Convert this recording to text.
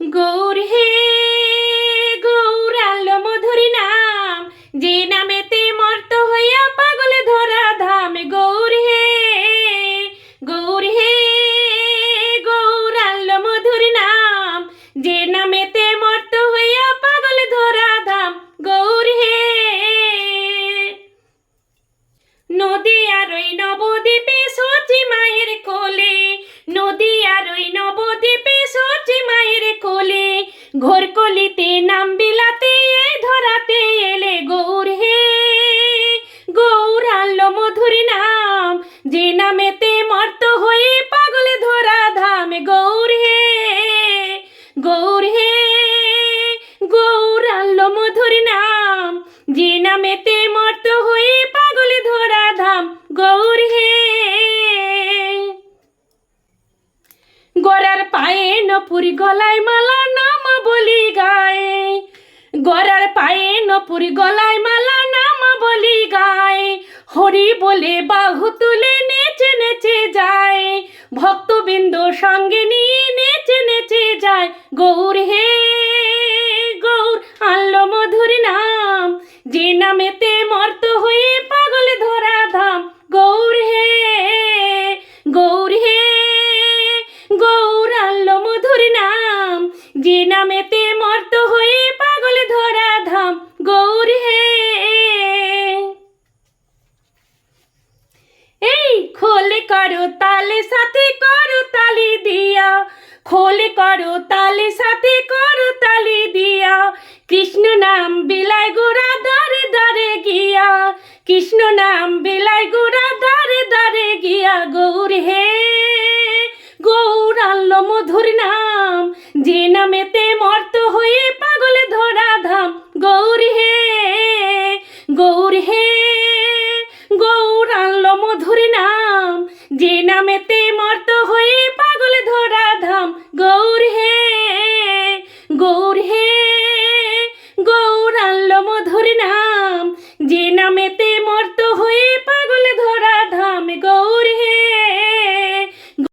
গৌর হে গৌর আলো মধুরী নাম, যে নামেতে মর্ত হইয়া পাগলে ধরা ধাম। গৌর হে গৌর হে গৌর আলো মধুরী নাম, যে নামেতে মর্ত হইয়া পাগলে ধরা ধাম। গৌর হে, নদী আর ওই নবদ্বীপে সচি মায়ের কোলে, নদী আর ওই নবদ্বীপে ঘোর কলিতে নাম বিলাতে ধরাতে এলে গৌর হে। গৌর আনলো মধুর নাম, যে নামেতে মর্ত হয়ে পাগলে ধরা ধাম গৌর হে। গৌর হে, গৌর আনলো মধুর নাম, যে নামেতে মর্ত হয়ে পাগলে ধরা ধাম গৌর হে। গড়ার পায়ে নপুরি গলায় মালা নাম বলি গায়ে গড়ার পায়ে নপুরি গলায় মালা নাম বলি গায়ে। হরি বলে বাহু তুলে নেচে নেচে যায়। ভক্তবৃন্দ সঙ্গে নিয়ে নেচে নেচে যায়। গৌর হে গৌর, আনলো মধুর নাম। যে নামেতে মর্ত হয়ে পাগলে ধরা ধাম। গৌর হে গৌর হে গৌর, আনলো মধুর নাম। যে নামেতে করো তালে সাথে, করো তালি দিয়া খোলে করো তালে সাথে, করো তালি দিয়া কৃষ্ণ নাম বিলাই গোরা দারে দারে গিয়া। কৃষ্ণ নাম বিলাই গোরা দারে দারে গিয়া। গৌর হে, গৌর আনলো মধুর নাম। যে নামেতে মর্ত হয়ে পাগলে ধরা ধাম। গৌর হে গৌর হে, গৌর আনলো মধুর যে নামেতে মর্ত হয়ে